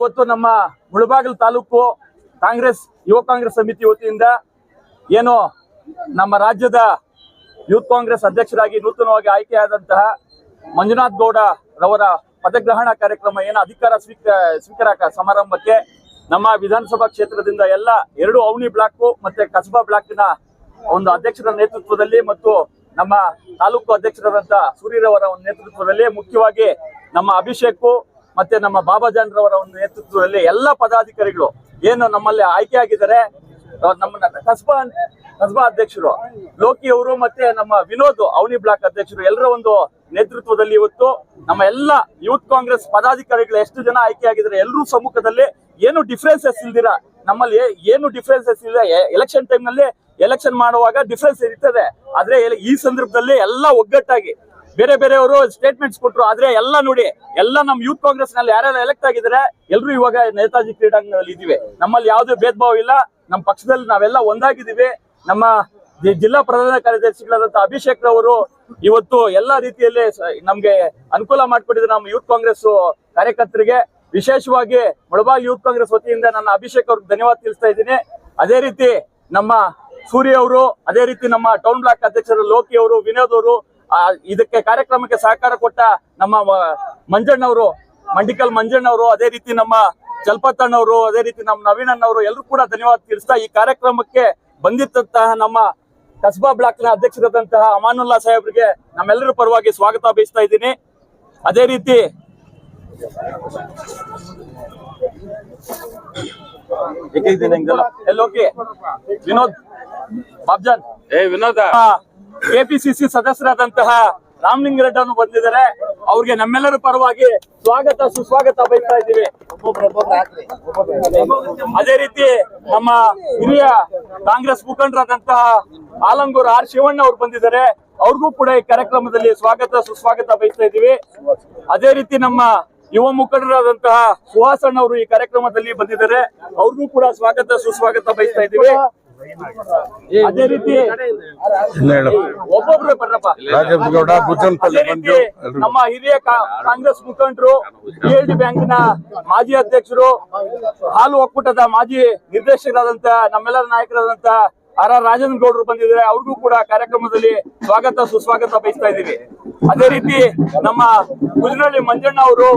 ಇವತ್ತು ನಮ್ಮ ಮುಳಬಾಗಿಲು ತಾಲೂಕು ಕಾಂಗ್ರೆಸ್, ಯುವ ಕಾಂಗ್ರೆಸ್ ಸಮಿತಿ ವತಿಯಿಂದ ಏನು ನಮ್ಮ ರಾಜ್ಯದ ಯೂತ್ ಕಾಂಗ್ರೆಸ್ ಅಧ್ಯಕ್ಷರಾಗಿ ನೂತನವಾಗಿ ಆಯ್ಕೆಯಾದಂತಹ ಮಂಜುನಾಥ್ ಗೌಡ ರವರ ಪದಗ್ರಹಣ ಕಾರ್ಯಕ್ರಮ ಏನು ಅಧಿಕಾರ ಸ್ವೀಕ, ಸ್ವೀಕಾರ ಸಮಾರಂಭಕ್ಕೆ ನಮ್ಮ ವಿಧಾನಸಭಾ ಕ್ಷೇತ್ರದಿಂದ ಎಲ್ಲ ಎರಡು ಅವನಿ ಬ್ಲಾಕ್ ಮತ್ತೆ ಕಸಬಾ ಬ್ಲಾಕ್ನ ಒಂದು ಅಧ್ಯಕ್ಷರ ನೇತೃತ್ವದಲ್ಲಿ ಮತ್ತು ನಮ್ಮ ತಾಲೂಕು ಅಧ್ಯಕ್ಷರಾದಂತಹ ಸೂರ್ಯರವರ ಒಂದು ನೇತೃತ್ವದಲ್ಲಿ ಮುಖ್ಯವಾಗಿ ನಮ್ಮ ಅಭಿಷೇಕ್ ಮತ್ತೆ ನಮ್ಮ ರವರ ಒಂದು ನೇತೃತ್ವದಲ್ಲಿ ಎಲ್ಲ ಪದಾಧಿಕಾರಿಗಳು ಏನು ನಮ್ಮಲ್ಲಿ ಆಯ್ಕೆ ಆಗಿದ್ದಾರೆ ನಮ್ಮ ಕಸ್ಬಾ ಕಸ್ಬಾ ಅಧ್ಯಕ್ಷರು ಲೋಕಿ ಅವರು ಮತ್ತೆ ನಮ್ಮ ವಿನೋದ್ ಅವನಿ ಬ್ಲಾಕ್ ಅಧ್ಯಕ್ಷರು ಎಲ್ಲರ ಒಂದು ನೇತೃತ್ವದಲ್ಲಿ ಇವತ್ತು ನಮ್ಮ ಎಲ್ಲ ಯೂತ್ ಕಾಂಗ್ರೆಸ್ ಪದಾಧಿಕಾರಿಗಳು ಎಷ್ಟು ಜನ ಆಯ್ಕೆ ಆಗಿದ್ದಾರೆ, ಎಲ್ಲರೂ ಸಮ್ಮುಖದಲ್ಲಿ ಏನು ಡಿಫ್ರೆನ್ಸಸ್ ಇಲ್ದಿರ ನಮ್ಮಲ್ಲಿ ಏನು ಡಿಫ್ರೆನ್ಸಸ್ ಇಲ್ಲ ಎಲೆಕ್ಷನ್ ಟೈಮ್ನಲ್ಲಿ ಎಲೆಕ್ಷನ್ ಮಾಡುವಾಗ ಡಿಫ್ರೆನ್ಸ್ ಇರ್ತದೆ. ಆದ್ರೆ ಈ ಸಂದರ್ಭದಲ್ಲಿ ಎಲ್ಲ ಒಗ್ಗಟ್ಟಾಗಿ ಬೇರೆ ಬೇರೆಯವರು ಸ್ಟೇಟ್ಮೆಂಟ್ಸ್ ಕೊಟ್ಟರು ಆದ್ರೆ ಎಲ್ಲ ನೋಡಿ, ಎಲ್ಲ ನಮ್ಮ ಯೂತ್ ಕಾಂಗ್ರೆಸ್ನಲ್ಲಿ ಯಾರ್ಯಾರು ಎಲೆಕ್ಟ್ ಆಗಿದ್ದಾರೆ ಎಲ್ಲರೂ ಇವಾಗ ನೇತಾಜಿ ಕ್ರೀಡಾಂಗಣದಲ್ಲಿ ಇದ್ದೀವಿ. ನಮ್ಮಲ್ಲಿ ಯಾವುದೇ ಭೇದ ಭಾವ ಇಲ್ಲ. ನಮ್ಮ ಪಕ್ಷದಲ್ಲಿ ನಾವೆಲ್ಲ ಒಂದಾಗಿದ್ದೀವಿ. ನಮ್ಮ ಜಿಲ್ಲಾ ಪ್ರಧಾನ ಕಾರ್ಯದರ್ಶಿಗಳಾದಂತ ಅಭಿಷೇಕ್ ರವರು ಇವತ್ತು ಎಲ್ಲಾ ರೀತಿಯಲ್ಲಿ ನಮ್ಗೆ ಅನುಕೂಲ ಮಾಡಿಕೊಟ್ಟಿದ್ರು ನಮ್ಮ ಯೂತ್ ಕಾಂಗ್ರೆಸ್ ಕಾರ್ಯಕರ್ತರಿಗೆ. ವಿಶೇಷವಾಗಿ ಮುಳಬಾಗ್ ಯೂತ್ ಕಾಂಗ್ರೆಸ್ ವತಿಯಿಂದ ನನ್ನ ಅಭಿಷೇಕ್ ಅವ್ರಿಗೆ ಧನ್ಯವಾದ ತಿಳಿಸ್ತಾ ಇದ್ದೀನಿ. ಅದೇ ರೀತಿ ನಮ್ಮ ಸೂರ್ಯ ಅವರು, ಅದೇ ರೀತಿ ನಮ್ಮ ಟೌನ್ ಬ್ಲಾಕ್ ಅಧ್ಯಕ್ಷರು ಲೋಕಿ ಅವರು, ವಿನೋದ್ ಅವರು ಇದಕ್ಕೆ ಕಾರ್ಯಕ್ರಮಕ್ಕೆ ಸಹಕಾರ ಕೊಟ್ಟ ನಮ್ಮ ಮಂಜಣ್ಣವರು ಮಂಡಿಕಲ್ ಮಂಜಣ್ಣವರು ಅದೇ ರೀತಿ ನಮ್ಮ ಜಲ್ಪತ್ತಣ್ಣವರು ಅದೇ ರೀತಿ ನಮ್ಮ ನವೀನ್ ಅಣ್ಣವರು ಎಲ್ಲರೂ ಕೂಡ ಧನ್ಯವಾದ ತಿಳಿಸ್ತಾ ಈ ಕಾರ್ಯಕ್ರಮಕ್ಕೆ ಬಂದಿದ್ದಂತಹ ನಮ್ಮ ಕಸ್ಬಾ ಬ್ಲಾಕ್ನ ಅಧ್ಯಕ್ಷರಾದಂತಹ ಅಮಾನುಲ್ಲಾ ಸಾಹೇಬ್ರಿಗೆ ನಮ್ಮೆಲ್ಲರ ಪರವಾಗಿ ಸ್ವಾಗತ ಬಯಸ್ತಾ ಇದ್ದೀನಿ. ಅದೇ ರೀತಿ ಎಲ್ಲೋಕೆ ವಿನೋದ್ ಬಾಬ್ಜಾನ್. ಏ ವಿನೋದ. ಕೆಪಿಸಿಸಿ ಸದಸ್ಯರಾದಂತಹ ರಾಮಲಿಂಗರೆಡ್ಡಿ ಅವರು ಬಂದಿದ್ದಾರೆ. ಅವ್ರಿಗೆ ನಮ್ಮೆಲ್ಲರ ಪರವಾಗಿ ಸ್ವಾಗತ, ಸುಸ್ವಾಗತ ಬಯಸ್ತಾ ಇದ್ದೀವಿ. ಅದೇ ರೀತಿ ನಮ್ಮ ಹಿರಿಯ ಕಾಂಗ್ರೆಸ್ ಮುಖಂಡರಾದಂತಹ ಆಲಂಗೂರ್ ಆರ್ ಶಿವಣ್ಣ ಅವರು ಬಂದಿದ್ದಾರೆ. ಅವ್ರಿಗೂ ಕೂಡ ಈ ಕಾರ್ಯಕ್ರಮದಲ್ಲಿ ಸ್ವಾಗತ, ಸುಸ್ವಾಗತ ಬಯಸ್ತಾ ಇದ್ದೀವಿ. ಅದೇ ರೀತಿ ನಮ್ಮ ಯುವ ಮುಖಂಡರಾದಂತಹ ಸುಹಾಸಣ್ಣ ಅವರು ಈ ಕಾರ್ಯಕ್ರಮದಲ್ಲಿ ಬಂದಿದ್ದಾರೆ. ಅವ್ರಿಗೂ ಕೂಡ ಸ್ವಾಗತ, ಸುಸ್ವಾಗತ ಬಯಸ್ತಾ ಇದ್ದೀವಿ. ಒಬ್ಬೊಬ್ರು ಬರ್ರಪ್ಪ. ರಾಜೇಗೌಡ ನಮ್ಮ ಹಿರಿಯ ಕಾಂಗ್ರೆಸ್ ಮುಖಂಡರು ಪಿಎಲ್ಡಿ ಬ್ಯಾಂಕ್ನ ಮಾಜಿ ಅಧ್ಯಕ್ಷರು ಹಾಲು ಒಕ್ಕೂಟದ ಮಾಜಿ ನಿರ್ದೇಶಕರಾದಂತ ನಮ್ಮೆಲ್ಲರ ನಾಯಕರಾದಂತ ಆರ್ ಆರ್ ರಾಜೇಂದ್ರ ಗೌಡರು ಬಂದಿದ್ದಾರೆ. ಅವ್ರಿಗೂ ಕೂಡ ಕಾರ್ಯಕ್ರಮದಲ್ಲಿ ಸ್ವಾಗತ ಸುಸ್ವಾಗತ ಬಯಸ್ತಾ ಇದ್ದೀವಿ. ಅದೇ ರೀತಿ ನಮ್ಮ ಗುಜರಳ್ಳಿ ಮಂಜಣ್ಣ ಅವರು